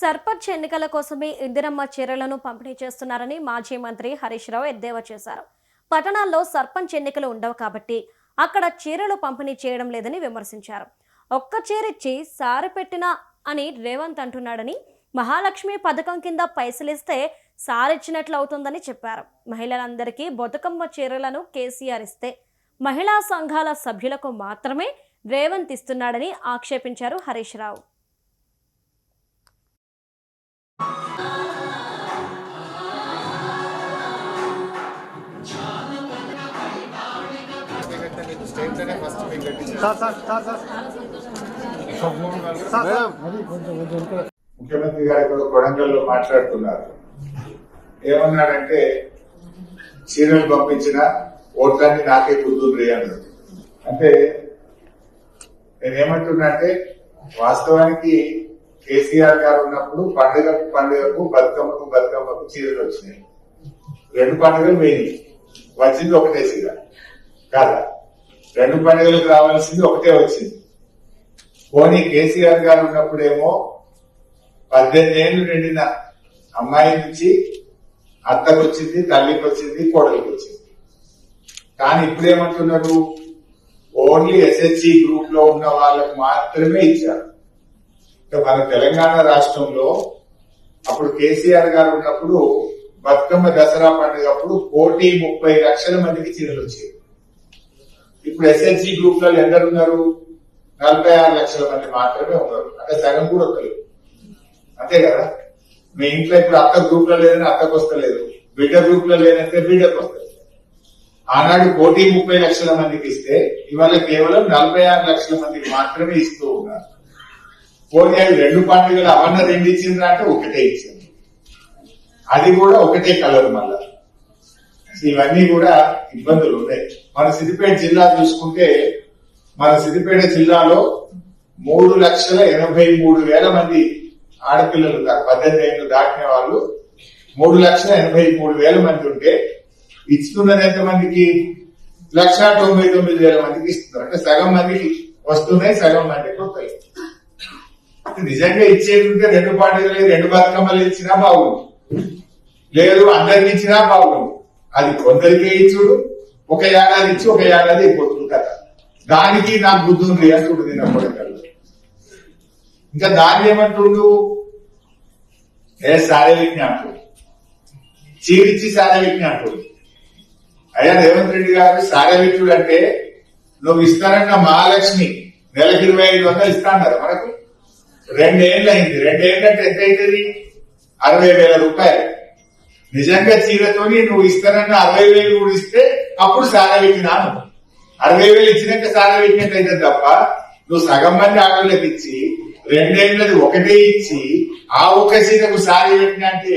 సర్పంచ్ ఎన్నికల కోసమే ఇందిరమ్మ చీరలను పంపిణీ చేస్తున్నారని మాజీ మంత్రి హరీష్ రావు ఎద్దేవా చేశారు. పట్టణాల్లో సర్పంచ్ ఎన్నికలు ఉండవు కాబట్టి అక్కడ చీరలు పంపిణీ చేయడం లేదని విమర్శించారు. ఒక్క చీరిచ్చి సారి పెట్టినా అని రేవంత్ అంటున్నాడని మహాలక్ష్మి పథకం కింద పైసలిస్తే సారిచ్చినట్లు అవుతుందని చెప్పారు. మహిళలందరికీ బతుకమ్మ చీరలను కేసీఆర్ ఇస్తే మహిళా సంఘాల సభ్యులకు మాత్రమే రేవంత్ ఇస్తున్నాడని ఆక్షేపించారు Harish Rao. Sir sir sir sir. Sir madam. ముఖ్యమంత్రి గారు ఇప్పుడు కొడంగల్లో మాట్లాడుతున్నారు. ఏమన్నాడంటే చీరలు పంపించిన ఓట్లన్నీ నాకే కుదురు అన్నాడు. అంటే నేనేమంటున్నా అంటే వాస్తవానికి కేసీఆర్ గారు ఉన్నప్పుడు పండుగకు పండుగకు బతుకమ్మకు బతుకమ్మకు చీరలు వచ్చినాయి. రెండు పండుగలు పోయినాయి. వచ్చింది ఒకటే చీర. కాదా? రెండు పండుగలకు రావాల్సింది ఒకటే వచ్చింది. పోనీ కేసీఆర్ గారు ఉన్నప్పుడేమో పద్దెనిమిది ఏళ్ళు నిండిన అమ్మాయి నుంచి అత్తకు వచ్చింది తల్లికి వచ్చింది కోడలికి వచ్చింది కానీ ఇప్పుడు ఏమంటున్నారు ఓన్లీ ఎస్ఎస్సి గ్రూప్లో ఉన్న వాళ్ళకు మాత్రమే ఇచ్చారు. మన తెలంగాణ రాష్ట్రంలో అప్పుడు కేసీఆర్ గారు ఉన్నప్పుడు బతుకమ్మ దసరా పండుగ అప్పుడు కోటి ముప్పై లక్షల మందికి చీరలు వచ్చాయి. ఇప్పుడు ఎస్ఎన్సీ గ్రూప్లలో ఎందరు ఉన్నారు. నలభై ఆరు లక్షల మంది మాత్రమే ఉన్నారు. అంటే సగం కూడా వస్తలేదు అంతే కదా? మీ ఇంట్లో ఇప్పుడు అత్త గ్రూప్లో లేదని అత్తకు వస్తలేదు. బిడ్డ గ్రూప్లో లేదంటే బిడ్డకు వస్తలేదు. ఆనాడు కోటి ముప్పై లక్షల మందికి ఇస్తే ఇవాళ కేవలం నలభై ఆరు లక్షల మందికి మాత్రమే ఇస్తూ ఉన్నారు. పోనీ అవి రెండు పండుగలు అవన్న రెండు ఇచ్చిందా అంటే ఒకటే ఇచ్చింది. అది కూడా ఒకటే కలర్ మళ్ళా. ఇవన్నీ కూడా ఇబ్బందులు ఉన్నాయి మన సిద్దిపేట జిల్లా చూసుకుంటే మన సిద్దిపేట జిల్లాలో మూడు లక్షల ఎనభై మూడు వేల మంది ఆడపిల్లలు ఉన్నారు. పద్దెనిమిది ఏళ్ళు దాటిన వాళ్ళు మూడు లక్షల ఎనభై మూడు వేల మంది ఉంటే ఇస్తున్నది ఎంతమందికి లక్ష తొంభై తొమ్మిది వేల మందికి ఇస్తున్నారు. అంటే సగం మందికి వస్తున్నాయి సగం మందికి వస్తాయి నిజంగా ఇచ్చేది ఉంటే రెండు పార్టీలు రెండు బతుకమ్మలు ఇచ్చినా బాగుంది లేదు అందరికి ఇచ్చినా బాగుంది అది కొందరికే ఇచ్చుడు ఒక ఏడాది ఇచ్చి ఒక ఏడాది అయిపోతుంది కదా దానికి నాకు బుద్ధుని ఉంది అంటుడు నేను కొడకల్లో ఇంకా దాన్ని ఏమంటుండు? ఏ సారే విజ్ఞాపుడు చీరిచ్చి సారే విజ్ఞాపుడు అయ్యా రేవంత్ రెడ్డి గారు సారే అంటే నువ్వు ఇస్తానన్న మహాలక్ష్మి నెలకి ఇరవై ఐదు వందలు ఇస్తాన్నారు మనకు. రెండేళ్ళు అయింది. రెండేళ్ళు అంటే ఎంత అవుతుంది? అరవై వేల రూపాయలు. నిజంగా చీరతోని నువ్వు ఇస్తానన్న అరవై వేలు కూడా ఇస్తే అప్పుడు సారా పెట్టినాను అరవై వేలు ఇచ్చినాక సారా పెట్టినట్టు తప్ప నువ్వు సగం మంది ఆడోళ్ళకి ఇచ్చి రెండేళ్ళది ఒకటే ఇచ్చి ఆ ఒక్క చీరకు సారీ పెట్టినా అంటే